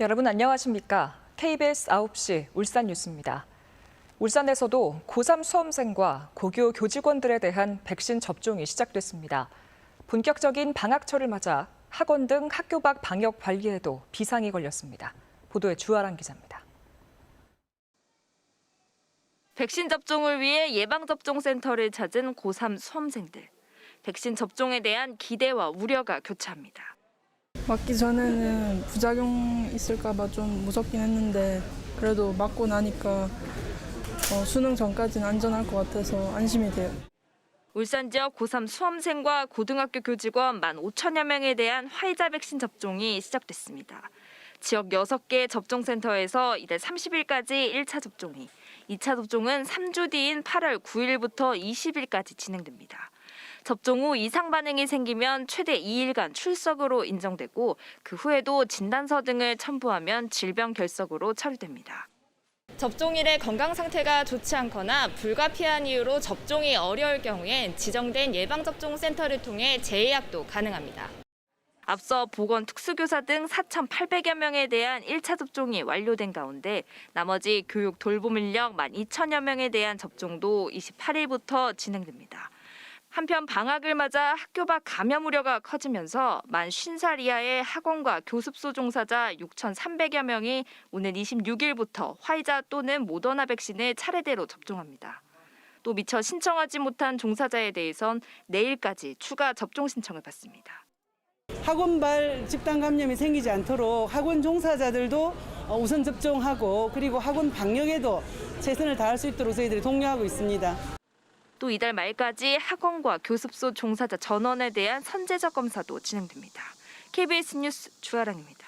여러분 안녕하십니까? KBS 9시 울산 뉴스입니다. 울산에서도 고3 수험생과 고교 교직원들에 대한 백신 접종이 시작됐습니다. 본격적인 방학철을 맞아 학원 등 학교 밖 방역 관리에도 비상이 걸렸습니다. 보도에 주아랑 기자입니다. 백신 접종을 위해 예방접종센터를 찾은 고3 수험생들. 백신 접종에 대한 기대와 우려가 교차합니다. 맞기 전에는 부작용 있을까봐 좀 무섭긴 했는데 그래도 맞고 나니까 어, 수능 전까지는 안전할 것 같아서 안심이 돼요. 울산 지역 고3 수험생과 고등학교 교직원 15,000여 명에 대한 화이자 백신 접종이 시작됐습니다. 지역 6개 접종센터에서 이달 30일까지 1차 접종이, 2차 접종은 3주 뒤인 8월 9일부터 20일까지 진행됩니다. 접종 후 이상 반응이 생기면 최대 2일간 출석으로 인정되고 그 후에도 진단서 등을 첨부하면 질병 결석으로 처리됩니다. 접종일에 건강 상태가 좋지 않거나 불가피한 이유로 접종이 어려울 경우엔 지정된 예방접종 센터를 통해 재예약도 가능합니다. 앞서 보건 특수교사 등 4,800여 명에 대한 1차 접종이 완료된 가운데 나머지 교육 돌봄 인력 12,000여 명에 대한 접종도 28일부터 진행됩니다. 한편 방학을 맞아 학교 밖 감염 우려가 커지면서 만 50살 이하의 학원과 교습소 종사자 6,300여 명이 오는 26일부터 화이자 또는 모더나 백신을 차례대로 접종합니다. 또 미처 신청하지 못한 종사자에 대해선 내일까지 추가 접종 신청을 받습니다. 학원발 집단 감염이 생기지 않도록 학원 종사자들도 어, 우선 접종하고 그리고 학원 방역에도 최선을 다할 수 있도록 저희들이 독려하고 있습니다. 또 이달 말까지 학원과 교습소 종사자 전원에 대한 선제적 검사도 진행됩니다. KBS 뉴스 주아랑입니다.